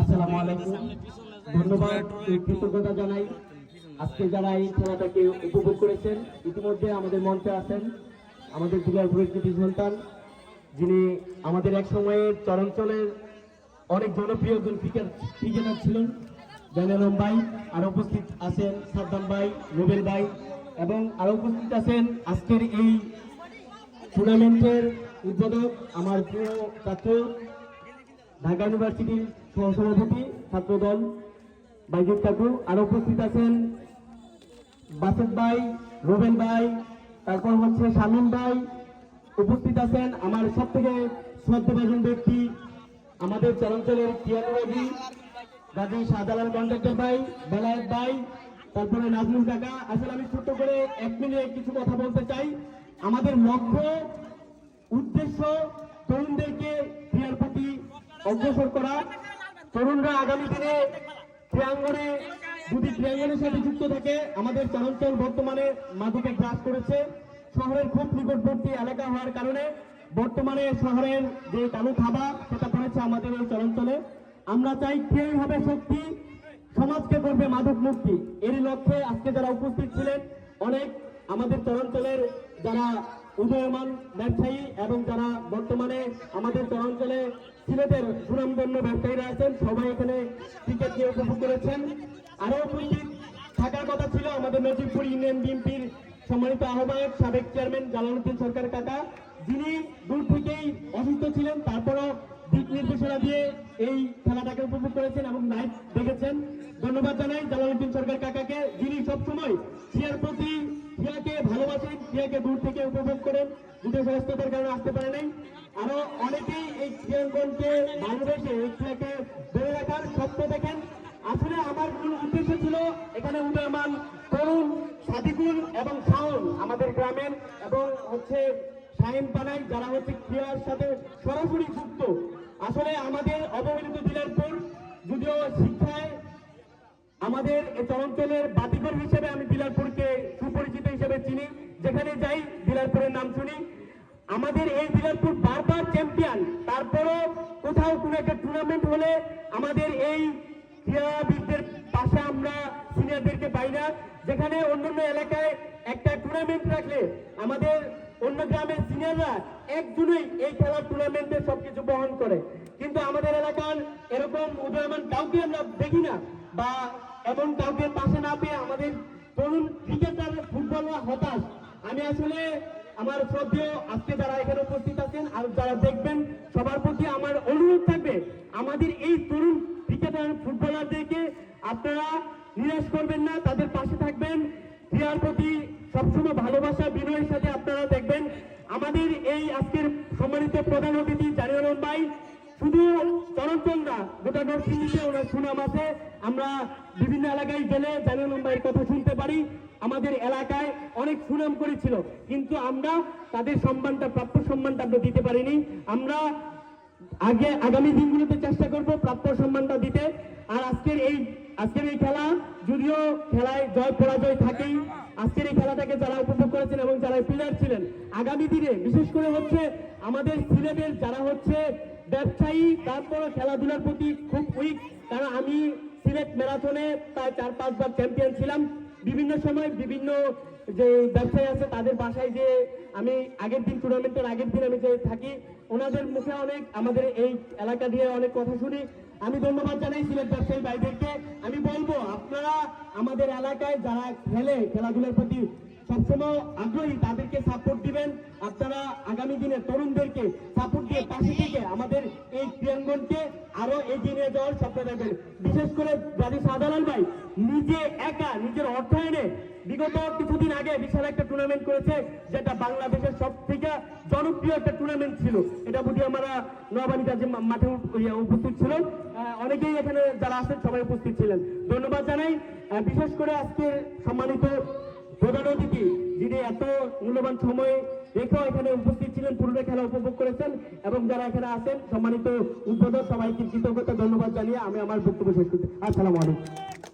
আসসালামু আলাইকুম। ধন্যবাদ কৃতজ্ঞতা জানাই। আজকে যারা এই খেলাটাকে উপভোগ করেছেন, ইতিমধ্যে আমাদের মঞ্চে আছেন আমাদের দুর্গাপুরের কৃতি সন্তান, যিনি আমাদের এক সময়ের চরাঞ্চলের অনেক জনপ্রিয় একজন ক্রিকেট ক্রিকেটার ছিলেন জানালম ভাই, আর উপস্থিত আছেন সাদ্দাম ভাই নোবেল ভাই, এবং আরও উপস্থিত আছেন আজকের এই টুর্নামেন্টের উদ্বোধক, আমার প্রিয় ছাত্র ঢাকা ইউনিভার্সিটির সহসভাপতি, ছাত্রদল বাইজিৎ কাকু। আর উপস্থিত আছেন বাসেদ ভাই রোবেন ভাই, তারপর হচ্ছে শামীম ভাই। উপস্থিত আছেন আমার সব থেকে শ্রদ্ধাভাজন ব্যক্তি, আমাদের চরাঞ্চলের টিয়ানুরাজি গাজী শাহজালাল কন্ট্রাক্টর ভাই, বেলায়েত ভাই, তারপরে নাজমুল কাকা। আসলে আমি ছোট্ট করে এক মিনিট কিছু কথা বলতে চাই। আমাদের লক্ষ্য, উদ্দেশ্য তরুণদেরকে অগ্রসর করা। তরুণরা আগামী দিনে ক্রীড়াঙ্গনে যদি ক্রীড়াঙ্গনের সাথে যুক্ত থাকে, আমাদের চরাঞ্চল বর্তমানে মাদুকে গ্রাস করেছে। শহরের খুব নিকটবর্তী এলাকা হওয়ার কারণে বর্তমানে শহরের যে কালো খাবার সেটা পড়েছে আমাদের এই চরাঞ্চলে আমরা চাই ক্রিয়াই হবে শক্তি, সমাজকে করবে মাদক মুক্তি। এরই লক্ষ্যে আজকে যারা উপস্থিত ছিলেন, অনেক আমাদের চরাঞ্চলের যারা উদয়মান ব্যবসায়ী এবং যারা বর্তমানে আমাদের চরাঞ্চলে সিলেটের সুনামধন্য ব্যবসায়ীরা আছেন, সবাই এখানে ক্রিকেট নিয়ে উপভোগ করেছেন। আরও উপস্থিত থাকার কথা ছিল আমাদের নজিবপুর ইউনিয়ন বিএনপির সম্মানিত আহ্বায়ক, সাবেক চেয়ারম্যান জালালউদ্দিন সরকার কাকা। যিনি দূর থেকেই অসুস্থ ছিলেন, তারপরও দিক নির্দেশনা দিয়ে এই খেলাটাকে উপভোগ করেছেন এবং লাইভ দেখেছেন। ধন্যবাদ জানাই জালালউদ্দিন সরকার কাকাকে, যিনি সবসময় ভালোবাসেন ক্রিয়াকে দূর থেকে উপভোগ করেন। দুটো ব্যস্ততার কারণে আসতে পারে নাই। আরও অনেকেই এই ক্রিয়াঙ্গনকে ভালোবেসে এই ক্রিয়াকে ধরে রাখার স্বপ্ন দেখেন। আসলে আমার মূল উদ্দেশ্য ছিল এখানে উদয়মান তরুণ সাদিকুল এবং শাওন আমাদের গ্রামের এবং হচ্ছে শাহিন পানাই, যারা হচ্ছে ক্রিয়ার সাথে সরাসরি যুক্ত। আসলে আমাদের অবহেলিত দিনাজপুর যদিও শিক্ষায় আমাদের এই চরঞ্চলের বাতিঘর হিসেবে আমি দিলারপুরকে সুপরিচিত হিসেবে চিনি। যেখানে যাই দিলারপুরের নাম শুনি। আমাদের এই দিলারপুর বারবার চ্যাম্পিয়ন তারপরও কোথাও কোনো একটা টুর্নামেন্ট হলে আমাদের এই ক্রীড়াবিদদের পাশে আমরা সিনিয়রদেরকে পাই না। যেখানে অন্যান্য এলাকায় একটা টুর্নামেন্ট রাখলে আমাদের অন্য গ্রামের সিনিয়ররা একজনই এই খেলার টুর্নামেন্টে সবকিছু বহন করে। কিন্তু আমাদের এলাকার এরকম উদয়মান কাউকে আমরা দেখি না বা এমন কাউকে পাশে না পেয়ে আমাদের তরুণ ক্রিকেটার, ফুটবলরা হতাশ। আমি আসলে আমার শ্রদ্ধেয় আজকে যারা এখানে উপস্থিত আছেন আর যারা দেখবেন, সবার প্রতি আমার অনুরোধ থাকবে, আমাদের এই তরুণ ক্রিকেটার ফুটবলারদেরকে আপনারা নিরাশ করবেন না, তাদের পাশে থাকবেন, ক্রীড়ার প্রতি সবসময় ভালোবাসা, বিনয়ের সাথে আপনারা দেখবেন। আমাদের এই আজকের সম্মানিত প্রধান অতিথি জানিয়ালন ভাই, শুধু চরণচল না গোটা নরসিংদীতে ওনার সুনাম আছে। আমরা বিভিন্ন এলাকায় গেলে জানিয়ালন ভাইয়ের কথা শুনতে পারি, আমাদের এলাকায় অনেক সুনাম করেছিল। কিন্তু আমরা তাদের সম্মানটা, প্রাপ্য সম্মানটা আমরা দিতে পারিনি। আমরা আগে আগামী দিনগুলোতে চেষ্টা করব প্রাপ্য সম্মানটা দিতে। আর আজকের এই আজকের এই খেলা, যদিও খেলায় জয় পরাজয় থাকেই, আজকের এই খেলাটাকে যারা উপভোগ করেছেন এবং যারা প্লেয়ার ছিলেন, আগামী দিনে বিশেষ করে হচ্ছে আমাদের সিলেটের যারা হচ্ছে ব্যবসায়ী তারপরে খেলাধুলার প্রতি খুব উইক কারণ আমি সিলেট ম্যারাথনে প্রায় চার পাঁচবার চ্যাম্পিয়ন ছিলাম। বিভিন্ন সময় বিভিন্ন যে ব্যবসায়ী আছে তাদের বাসায় যে আমি আগের দিন টুর্নামেন্টের আগের দিন আমি যে থাকি, ওনাদের মুখে অনেক আমাদের এই এলাকা দিয়ে অনেক কথা শুনি। আমি ধন্যবাদ জানাই সিলেট ব্যবসায়ী ভাইদেরকে। আমি বলব, আপনারা আমাদের এলাকায় যারা খেলে, খেলাধুলার প্রতি সবসময় আগ্রহী, তাদেরকে সাপোর্ট দিবেন। আপনারা আগামী দিনে তরুণদেরকে সাপোর্ট দিয়ে পাশে থেকে আমাদের এই ক্রীড়াঙ্গনকে আরও এগিয়ে নিয়ে যাওয়ার স্বপ্ন দেখবেন। বিশেষ করে গাজী শাহজালাল ভাই, নিজে একা, নিজের অর্থায়নে বিগত কিছুদিন আগে বিশাল একটা টুর্নামেন্ট করেছে, যেটা বাংলাদেশের সব থেকে জনপ্রিয় একটা টুর্নামেন্ট ছিল। এটা বুঝি আমরা নোয়াবাড়ি কাজে মাঠে ইয়ে উপস্থিত ছিল অনেকেই এখানে যারা আছেন সবাই উপস্থিত ছিলেন। ধন্যবাদ জানাই। বিশেষ করে আজকে সম্মানিত প্রধান অতিথি যিনি এত মূল্যবান সময়ে রেখেও এখানে উপস্থিত ছিলেন পুরুলিয়া খেলা উপভোগ করেছেন এবং যারা এখানে আছেন, সম্মানিত উদ্বোধক সবাইকে কৃতজ্ঞতা, ধন্যবাদ জানিয়ে আমি আমার বক্তব্য শেষ করছি আসসালামু আলাইকুম।